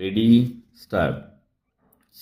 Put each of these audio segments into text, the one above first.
Ready start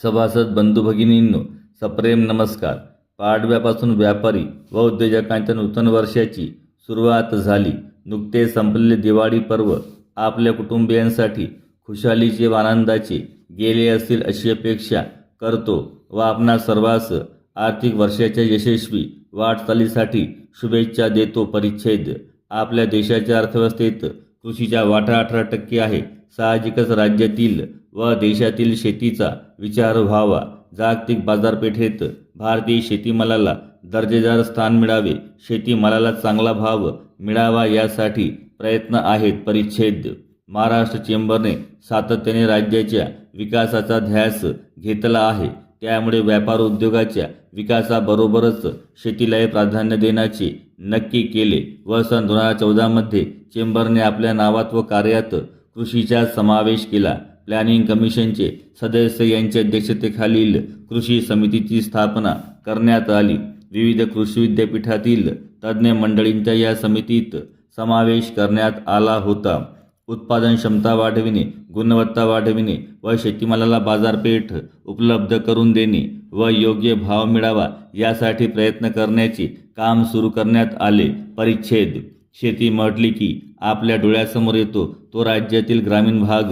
सभासद बंधू भगिनींनो सप्रेम नमस्कार. पाडव्यापासून व्यापारी व उद्योजकांच्या नूतन वर्षाची सुरुवात झाली. नुकतेच संपलेले दिवाळी पर्व आपल्या कुटुंबियांसाठी खुशालीचे व आनंदाचे गेले असतील अशी अपेक्षा करतो व आपणा सर्वांस आर्थिक वर्षाच्या यशस्वी वाटचालीसाठी शुभेच्छा देतो परिच्छेद. आपल्या देशाच्या अर्थव्यवस्थेत कृषीचा वाटा अठरा टक्के आहे. साहजिकच राज्यातील व देशातील शेतीचा विचार व्हावा. जागतिक बाजारपेठेत भारतीय शेतीमालाला दर्जेदार स्थान मिळावे. शेतीमालाला चांगला भाव मिळावा यासाठी प्रयत्न आहेत. परिच्छेद. महाराष्ट्र चेंबरने सातत्याने राज्याच्या विकासाचा ध्यास घेतला आहे. त्यामुळे व्यापार उद्योगाच्या विकासाबरोबरच शेतीलाही प्राधान्य देण्याचे नक्की केले. व सन दोन हजार चौदामध्ये चेंबरने आपल्या नावात व कार्यात कृषीचा समावेश केला. प्लॅनिंग कमिशनचे सदस्य यांच्या अध्यक्षतेखालील कृषी समितीची स्थापना करण्यात आली. विविध कृषी विद्यापीठातील तज्ज्ञ मंडळींचा या समितीत समावेश करण्यात आला होता. उत्पादन क्षमता वाढविणे गुणवत्ता वाढविणे व शेतीमालाला बाजारपेठ उपलब्ध करून देणे व योग्य भाव मिळावा यासाठी प्रयत्न करण्याचे काम सुरू करण्यात आले. परिच्छेद. शेती म्हटली की आपल्या डोळ्यासमोर येतो. तो राज्यातील ग्रामीण भाग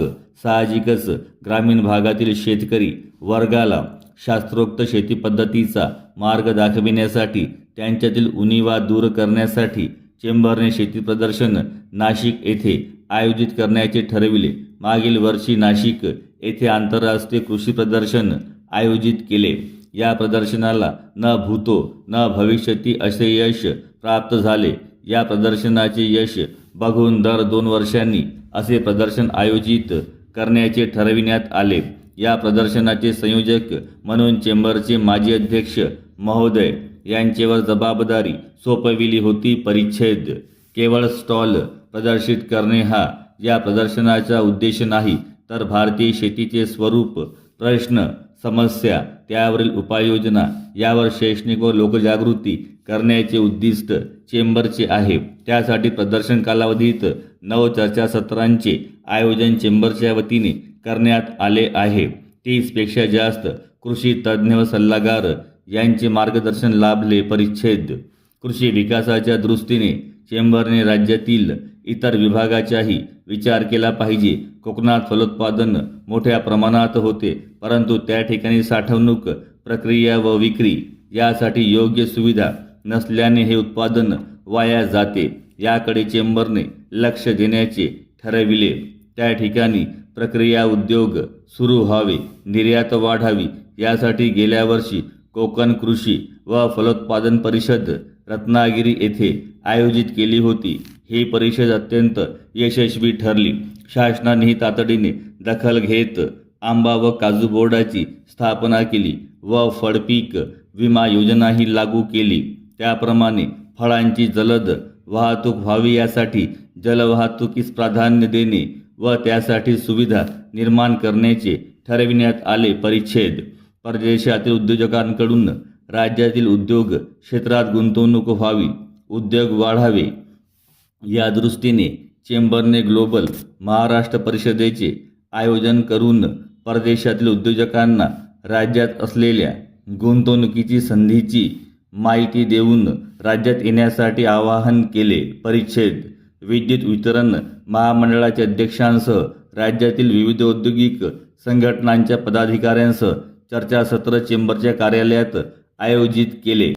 साहजिकच ग्रामीण भागातील शेतकरी वर्गाला शास्त्रोक्त शेती पद्धतीचा मार्ग दाखविण्यासाठी त्यांच्यातील उणीवा दूर करण्यासाठी चेंबरने शेती प्रदर्शन नाशिक येथे आयोजित करण्याचे ठरविले. मागील वर्षी नाशिक येथे आंतरराष्ट्रीय कृषी प्रदर्शन आयोजित केले. या प्रदर्शनाला न भूतो न भविष्यती असे यश प्राप्त झाले. या प्रदर्शनाचे यश बघून दर दोन वर्षांनी असे प्रदर्शन आयोजित करण्याचे ठरविण्यात आले. या प्रदर्शनाचे संयोजक म्हणून चेंबरचे माजी अध्यक्ष महोदय यांचेवर जबाबदारी सोपविली होती परिच्छेद. केवळ स्टॉल प्रदर्शित करणे हा या प्रदर्शनाचा उद्देश नाही तर भारतीय शेतीचे स्वरूप प्रश्न समस्या त्यावरील उपाययोजना यावर शैक्षणिक व लोकजागृती करण्याचे उद्दिष्ट चेंबरचे आहे. त्यासाठी प्रदर्शन कालावधीत नव चर्चासत्रांचे आयोजन चेंबरच्या वतीने करण्यात आले आहे. तीसपेक्षा जास्त कृषी तज्ज्ञ व सल्लागार यांचे मार्गदर्शन लाभले. परिच्छेद. कृषी विकासाच्या दृष्टीने चेंबरने राज्यातील इतर विभागाचाही विचार केला पाहिजे. कोकणात फलोत्पादन मोठ्या प्रमाणात होते परंतु त्या ठिकाणी साठवणूक प्रक्रिया व विक्री यासाठी योग्य सुविधा नसल्याने हे उत्पादन वाया जाते. याकडे चेंबरने लक्ष देण्याचे ठरविले. त्या ठिकाणी प्रक्रिया उद्योग सुरू व्हावे निर्यात वाढावी यासाठी गेल्या वर्षी कोकण कृषी व फलोत्पादन परिषद रत्नागिरी येथे आयोजित केली होती. ही परिषद अत्यंत यशस्वी ठरली. शासनानेही तातडीने दखल घेत आंबा व काजू बोर्डाची स्थापना केली व फळपीक विमा योजनाही लागू केली. त्याप्रमाणे फळांची जलद वाहतूक व्हावी यासाठी जलवाहतुकीस प्राधान्य देणे व त्यासाठी सुविधा निर्माण करण्याचे ठरविण्यात आले परिच्छेद. परदेशातील उद्योजकांकडून राज्यातील उद्योग क्षेत्रात गुंतवणूक व्हावी उद्योग वाढावे. या दृष्टीने चेंबरने ग्लोबल महाराष्ट्र परिषदेचे आयोजन करून परदेशातील उद्योजकांना राज्यात असलेल्या गुंतवणुकीची संधीची माहिती देऊन राज्यात येण्यासाठी आवाहन केले. परिच्छेद विद्युत वितरण महामंडळाच्या अध्यक्षांसह राज्यातील विविध औद्योगिक संघटनांच्या पदाधिकाऱ्यांसह चर्चासत्र चेंबरच्या कार्यालयात आयोजित केले.